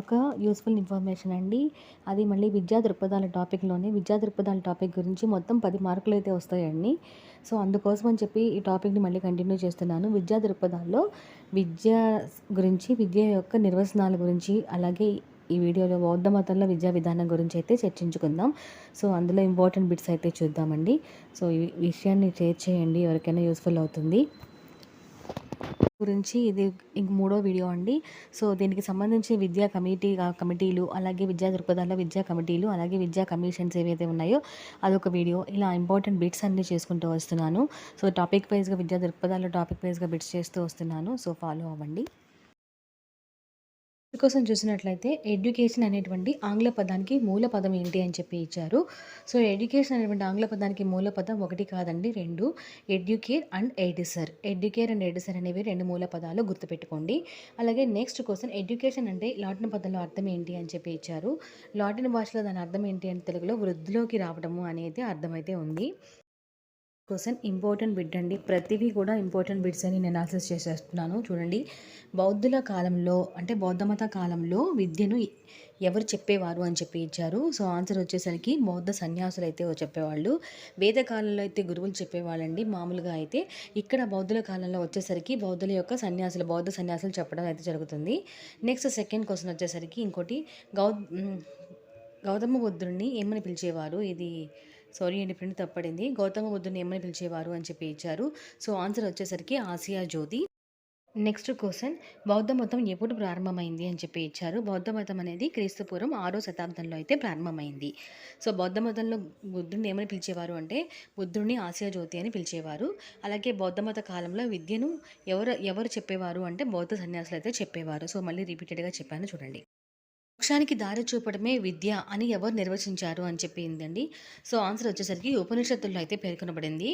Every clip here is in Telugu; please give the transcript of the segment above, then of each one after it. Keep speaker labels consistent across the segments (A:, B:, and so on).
A: మరొక యూస్ఫుల్ ఇన్ఫర్మేషన్ అండి. అది మళ్ళీ విద్యా దృక్పథాల టాపిక్లోనే విద్యా దృక్పథాల టాపిక్ గురించి మొత్తం పది మార్కులు అయితే వస్తాయండి. సో అందుకోసం అని చెప్పి ఈ టాపిక్ని మళ్ళీ కంటిన్యూ చేస్తున్నాను. విద్యా దృక్పథాల్లో విద్య గురించి విద్య యొక్క నిర్వచనాల గురించి అలాగే ఈ వీడియోలో బౌద్ధ మతంలో విద్యా విధానం గురించి అయితే చర్చించుకుందాం. సో అందులో ఇంపార్టెంట్ బిట్స్ అయితే చూద్దామండి. సో ఈ విషయాన్ని షేర్ చేయండి. ఎవరికైనా యూస్ఫుల్ అవుతుంది. గురించి ఇది ఇంక మూడో వీడియో అండి. సో దీనికి సంబంధించి విద్యా కమిటీ కమిటీలు అలాగే విద్యా దృక్పథాల విద్యా కమిటీలు అలాగే విద్యా కమిషన్స్ ఏవైతే ఉన్నాయో అదొక వీడియో. ఇలా ఇంపార్టెంట్ బిట్స్ అన్నీ చేసుకుంటూ వస్తున్నాను. సో టాపిక్ వైజ్గా విద్యా దృక్పథాల్లో టాపిక్ వైజ్గా బిట్స్ చేస్తూ వస్తున్నాను. సో ఫాలో అవ్వండి. కోసం చూసినట్లయితే ఎడ్యుకేషన్ అనేటువంటి ఆంగ్ల పదానికి మూల పదం ఏంటి అని చెప్పి ఇచ్చారు. సో ఎడ్యుకేషన్ అనేటువంటి ఆంగ్ల పదానికి మూల పదం ఒకటి కాదండి రెండు. ఎడ్యుకేర్ అండ్ ఎడిసర్. ఎడ్యుకేర్ అండ్ ఎడిసర్ అనేవి రెండు మూల పదాలు గుర్తుపెట్టుకోండి. అలాగే నెక్స్ట్ క్వశ్చన్ ఎడ్యుకేషన్ అంటే లాటిన్ పదంలో అర్థం ఏంటి అని చెప్పి ఇచ్చారు. లాటిన్ భాషలో దాని అర్థం ఏంటి అని తెలుగులో వృద్ధిలోకి రావడము అనేది అర్థమైతే ఉంది. క్వశ్చన్ ఇంపార్టెంట్ బిడ్ అండి. ప్రతివి కూడా ఇంపార్టెంట్ బిడ్స్ అని నేను అనాలిసిస్ చేసేస్తున్నాను. చూడండి. బౌద్ధుల కాలంలో అంటే బౌద్ధమత కాలంలో విద్యను ఎవరు చెప్పేవారు అని చెప్పి ఇచ్చారు. సో ఆన్సర్ వచ్చేసరికి బౌద్ధ సన్యాసులు అయితే చెప్పేవాళ్ళు. వేద కాలంలో అయితే గురువులు చెప్పేవాళ్ళండి. మామూలుగా అయితే ఇక్కడ బౌద్ధుల కాలంలో వచ్చేసరికి బౌద్ధుల యొక్క సన్యాసులు బౌద్ధ సన్యాసులు చెప్పడం అయితే జరుగుతుంది. నెక్స్ట్ సెకండ్ క్వశ్చన్ వచ్చేసరికి ఇంకోటి. గౌ గౌతమ బుద్ధుడిని ఏమని పిలిచేవారు? ఇది సారీ అండి ఫ్రెండ్ తప్పడింది. గౌతమ బుద్ధుని ఏమని పిలిచేవారు అని చెప్పి ఇచ్చారు. సో ఆన్సర్ వచ్చేసరికి ఆసియా జ్యోతి. నెక్స్ట్ క్వశ్చన్ బౌద్ధ మతం ఎప్పుడు ప్రారంభమైంది అని చెప్పి ఇచ్చారు. బౌద్ధ మతం అనేది క్రీస్తుపూర్వం ఆరో శతాబ్దంలో అయితే ప్రారంభమైంది. సో బౌద్ధ మతంలో బుద్ధుడిని ఏమని పిలిచేవారు అంటే బుద్ధుడిని ఆసియా జ్యోతి అని పిలిచేవారు. అలాగే బౌద్ధ మత కాలంలో విద్యను ఎవరు ఎవరు చెప్పేవారు అంటే బౌద్ధ సన్యాసులు అయితే చెప్పేవారు. సో మళ్ళీ రిపీటెడ్గా చెప్పాను చూడండి. మోక్షానికి దారి చూపడమే విద్య అని ఎవరు నిర్వచించారు అని చెప్పిందండి సో ఆన్సర్ వచ్చేసరికి ఉపనిషత్తుల్లో అయితే పేర్కొనబడింది.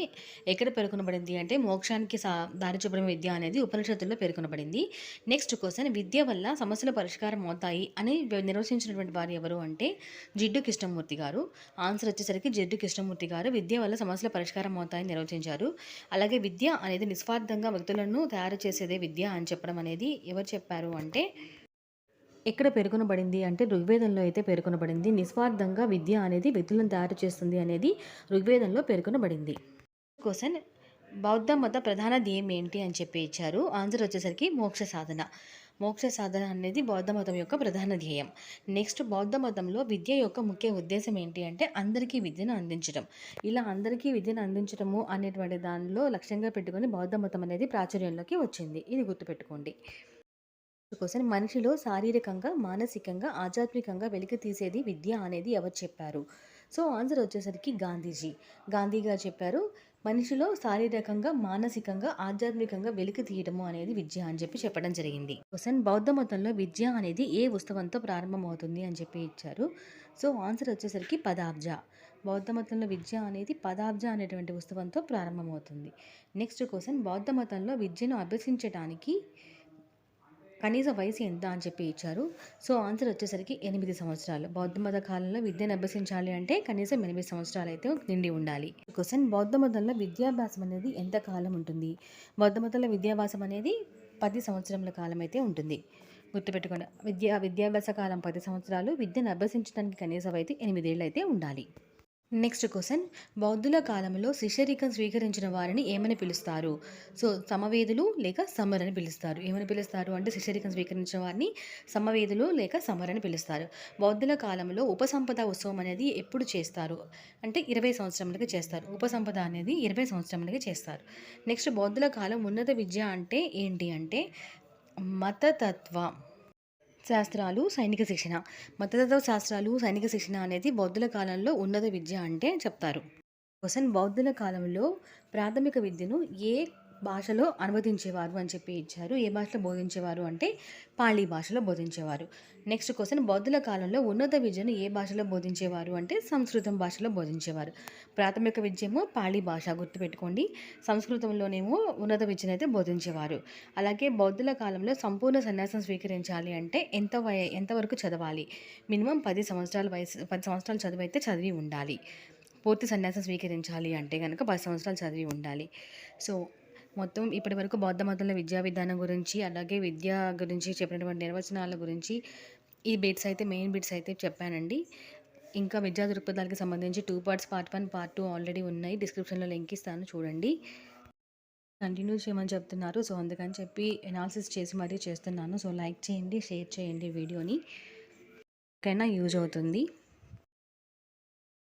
A: ఎక్కడ పేర్కొనబడింది అంటే మోక్షానికి సా దారి చూపడమే విద్య అనేది ఉపనిషత్తుల్లో పేర్కొనబడింది. నెక్స్ట్ క్వశ్చన్ విద్య వల్ల సమస్యలు పరిష్కారం అవుతాయి అని నిర్వచించినటువంటి వారు ఎవరు అంటే జిడ్డు కృష్ణమూర్తి గారు. ఆన్సర్ వచ్చేసరికి జిడ్డు కృష్ణమూర్తి గారు విద్య వల్ల సమస్యలు పరిష్కారం అవుతాయని నిర్వచించారు. అలాగే విద్య అనేది నిస్వార్థంగా వ్యక్తులను తయారు చేసేదే విద్య అని చెప్పడం అనేది ఎవరు చెప్పారు అంటే ఎక్కడ పేర్కొనబడింది అంటే ఋగ్వేదంలో అయితే పేర్కొనబడింది. నిస్వార్థంగా విద్య అనేది వ్యక్తులను తయారు చేస్తుంది అనేది ఋగ్వేదంలో పేర్కొనబడింది. క్వశ్చన్. బౌద్ధ మత ప్రధాన ధ్యేయం ఏంటి అని చెప్పి ఇచ్చారు. ఆన్సర్ వచ్చేసరికి మోక్ష సాధన. మోక్ష సాధన అనేది బౌద్ధ మతం యొక్క ప్రధాన ధ్యేయం. నెక్స్ట్ బౌద్ధ మతంలో విద్య యొక్క ముఖ్య ఉద్దేశం ఏంటి అంటే అందరికీ విద్యను అందించడం. ఇలా అందరికీ విద్యను అందించడము అనేటువంటి దానిలో లక్ష్యంగా పెట్టుకొని బౌద్ధ మతం అనేది ప్రాచుర్యంలోకి వచ్చింది. ఇది గుర్తుపెట్టుకోండి. కోసం మనిషిలో శారీరకంగా మానసికంగా ఆధ్యాత్మికంగా వెలికి తీసేది విద్య అనేది ఎవరు చెప్పారు? సో ఆన్సర్ వచ్చేసరికి గాంధీజీ. గాంధీ గారు చెప్పారు మనిషిలో శారీరకంగా మానసికంగా ఆధ్యాత్మికంగా వెలికి తీయడము అనేది విద్య అని చెప్పి చెప్పడం జరిగింది. క్వశ్చన్ బౌద్ధ మతంలో విద్య అనేది ఏ ఉత్సవంతో ప్రారంభమవుతుంది అని చెప్పి ఇచ్చారు. సో ఆన్సర్ వచ్చేసరికి పదాబ్జ. బౌద్ధ మతంలో విద్య అనేది పదాబ్జ అనేటువంటి ఉత్సవంతో ప్రారంభమవుతుంది. నెక్స్ట్ క్వశ్చన్ బౌద్ధ మతంలో విద్యను అభ్యసించడానికి కనీస వయసు ఎంత అని చెప్పి ఇచ్చారు. సో ఆన్సర్ వచ్చేసరికి ఎనిమిది సంవత్సరాలు. బౌద్ధ మత కాలంలో విద్యను అభ్యసించాలి అంటే కనీసం ఎనిమిది సంవత్సరాలు అయితే నిండి ఉండాలి. క్వశ్చన్ బౌద్ధ మతంలో విద్యాభ్యాసం అనేది ఎంత కాలం ఉంటుంది? బౌద్ధ మతంలో విద్యాభ్యాసం అనేది పది సంవత్సరముల కాలం అయితే ఉంటుంది. గుర్తుపెట్టుకోండి. విద్యా విద్యాభ్యాస కాలం పది సంవత్సరాలు విద్యను అభ్యసించడానికి కనీసం అయితే ఎనిమిదేళ్ళు అయితే ఉండాలి. నెక్స్ట్ క్వశ్చన్ బౌద్ధుల కాలంలో శిష్యరికం స్వీకరించిన వారిని ఏమని పిలుస్తారు? సో సమవేదులు లేక సమర్ అని పిలుస్తారు. ఏమని పిలుస్తారు? అంటే శిష్యరికం స్వీకరించిన వారిని సమవేదులు లేక సమర్ అని పిలుస్తారు. బౌద్ధుల కాలంలో ఉపసంపద ఉత్సవం అనేది ఎప్పుడు చేస్తారు? అంటే ఇరవై సంవత్సరములకి చేస్తారు. ఉపసంపద అనేది ఇరవై సంవత్సరములకి చేస్తారు. నెక్స్ట్ బౌద్ధుల కాలం ఉన్నత విద్య అంటే ఏంటి అంటే మతతత్వ. శాస్త్రాలు సైనిక శిక్షణ. మతతత్వ శాస్త్రాలు సైనిక శిక్షణ అనేది బౌద్ధుల కాలంలో ఉన్నత విద్య అంటే చెప్తారు. క్వశ్చన్ బౌద్ధుల కాలంలో ప్రాథమిక విద్యను ఏ భాషలో అనువదించేవారు అని చెప్పి ఇచ్చారు. ఏ భాషలో బోధించేవారు అంటే పాళీ భాషలో బోధించేవారు. నెక్స్ట్ క్వశ్చన్ బౌద్ధుల కాలంలో ఉన్నత విద్యను ఏ భాషలో బోధించేవారు అంటే సంస్కృతం భాషలో బోధించేవారు. ప్రాథమిక విద్యేమో పాళీ భాష గుర్తుపెట్టుకోండి. సంస్కృతంలోనేమో ఉన్నత విద్యను అయితే బోధించేవారు. అలాగే బౌద్ధుల కాలంలో సంపూర్ణ సన్యాసం స్వీకరించాలి అంటే ఎంత వయ ఎంతవరకు చదవాలి? మినిమం పది సంవత్సరాల వయసు పది సంవత్సరాలు చదివి అయితే చదివి ఉండాలి. పూర్తి సన్యాసం స్వీకరించాలి అంటే కనుక పది సంవత్సరాలు చదివి ఉండాలి. సో మొత్తం ఇప్పటి వరకు బౌద్ధ మతంలో విద్యా విధానం గురించి అలాగే విద్య గురించి చెప్పినటువంటి నిర్వచనాల గురించి ఈ బిట్స్ అయితే మెయిన్ బిట్స్ అయితే చెప్పానండి. ఇంకా విద్యా దృక్పథాలకు సంబంధించి two parts part one part two already ఉన్నాయి. డిస్క్రిప్షన్లో లింక్ ఇస్తాను చూడండి. కంటిన్యూ చేయమని చెప్తున్నారు. సో అందుకని చెప్పి ఎనాలిసిస్ చేసి మరీ చేస్తున్నాను. సో లైక్ చేయండి షేర్ చేయండి వీడియోని. ఎక్కడైనా యూజ్ అవుతుంది.